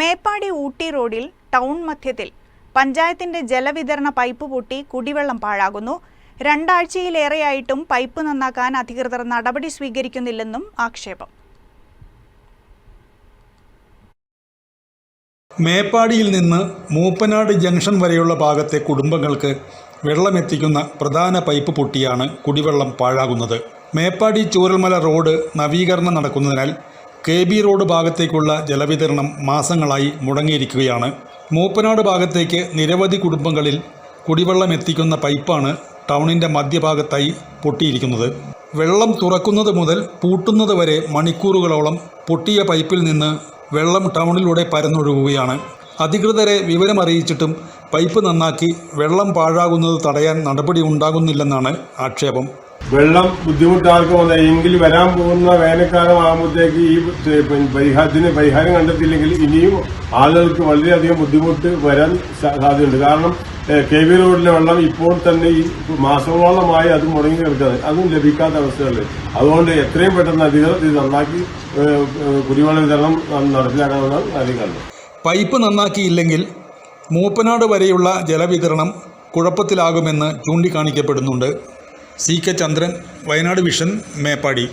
മേപ്പാടി ഊട്ടി റോഡിൽ ടൗൺ മധ്യത്തിൽ പഞ്ചായത്തിന്റെ ജലവിതരണ പൈപ്പ് പൊട്ടി കുടിവെള്ളം പാഴാകുന്നു. രണ്ടാഴ്ചയിലേറെയായിട്ടും പൈപ്പ് നന്നാക്കാൻ അധികൃതർ നടപടി സ്വീകരിക്കുന്നില്ലെന്നും ആക്ഷേപം. മേപ്പാടിയിൽ നിന്ന് മൂപ്പനാട് ജംഗ്ഷൻ വരെയുള്ള ഭാഗത്തെ കുടുംബങ്ങൾക്ക് വെള്ളമെത്തിക്കുന്ന പ്രധാന പൈപ്പ് പൊട്ടിയാണ് കുടിവെള്ളം പാഴാകുന്നത്. മേപ്പാടി ചൂരൽമല റോഡ് നവീകരണം നടക്കുന്നതിനാൽ കെ ബി റോഡ് ഭാഗത്തേക്കുള്ള ജലവിതരണം മാസങ്ങളായി മുടങ്ങിയിരിക്കുകയാണ്. മൂപ്പനാട് ഭാഗത്തേക്ക് നിരവധി കുടുംബങ്ങളിൽ കുടിവെള്ളം എത്തിക്കുന്ന പൈപ്പാണ് ടൗണിന്റെ മധ്യഭാഗത്തായി പൊട്ടിയിരിക്കുന്നത്. വെള്ളം തുറക്കുന്നത് മുതൽ പൂട്ടുന്നത് വരെ മണിക്കൂറുകളോളം പൊട്ടിയ പൈപ്പിൽ നിന്ന് വെള്ളം ടൗണിലൂടെ പരന്നൊഴുകുകയാണ്. അധികൃതരെ വിവരമറിയിച്ചിട്ടും പൈപ്പ് നന്നാക്കി വെള്ളം പാഴാകുന്നത് തടയാൻ നടപടി ഉണ്ടാകുന്നില്ലെന്നാണ് ആക്ഷേപം. വെള്ളം ബുദ്ധിമുട്ടാർക്ക് വന്നത് എങ്കിൽ വരാൻ പോകുന്ന വേനൽക്കാലം ആകുമ്പോഴത്തേക്ക് ഈ പരിഹാരത്തിന് പരിഹാരം കണ്ടെത്തിയില്ലെങ്കിൽ ഇനിയും ആളുകൾക്ക് വളരെയധികം ബുദ്ധിമുട്ട് വരാൻ സാധ്യതയുണ്ട്. കാരണം കെ വി റോഡിലെ വെള്ളം ഇപ്പോൾ തന്നെ ഈ മാസങ്ങളോളമായി അത് മുടങ്ങി കിടക്കുന്നത് അതും ലഭിക്കാത്ത അവസ്ഥകൾ അതുകൊണ്ട് എത്രയും പെട്ടെന്ന് അധികൃതർ ഇത് നന്നാക്കി കുടിവെള്ള വിതരണം നടപ്പിലാക്കണമെന്നാണ് കാര്യങ്ങൾ പൈപ്പ് നന്നാക്കിയില്ലെങ്കിൽ മൂപ്പനാട് വരെയുള്ള ജലവിതരണം കുഴപ്പത്തിലാകുമെന്ന് ചൂണ്ടിക്കാണിക്കപ്പെടുന്നുണ്ട്. C K Chandran Wayanad vision Meppadi.